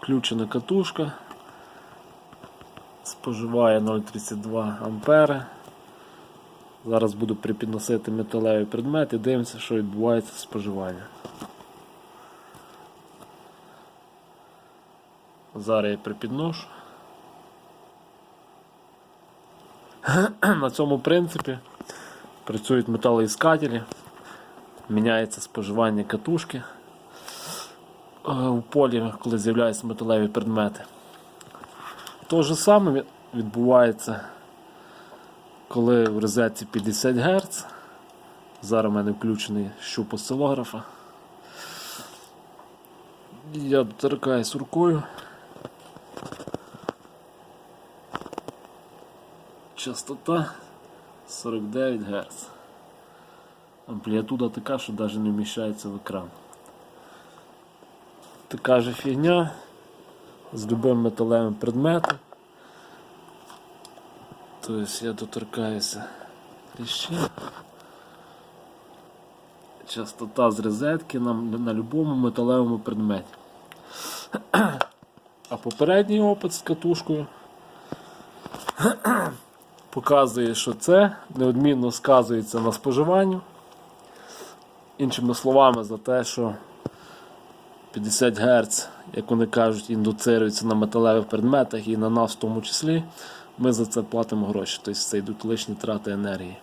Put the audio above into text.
Включена катушка. Споживає 0,32 ампери. Зараз буду припідносити металевий предмет і дивимося, що відбувається з споживанням. Зараз я припідношу. На цьому принципі працюють металоіскателі, міняється споживання катушки у полі, коли з'являються металеві предмети. То же саме відбувається, коли в розетці 50 Гц. Зараз у мене включений щуп осцилографа. Я доторкаюсь рукою. Частота 49 Гц. Амплітуда така, що навіть не вміщається в екран. Така же фігня з любим металевим предметом. Тобто я доторкаюся кліщем. Частота з розетки на, на будь-якому металевому предметі. А попередній опит з катушкою показує, що це неодмінно сказується на споживанню. Іншими словами, за те, що 50 Гц, як вони кажуть, індуцируються на металевих предметах і на нас в тому числі, ми за це платимо гроші. Тобто це йдуть лишні трати енергії.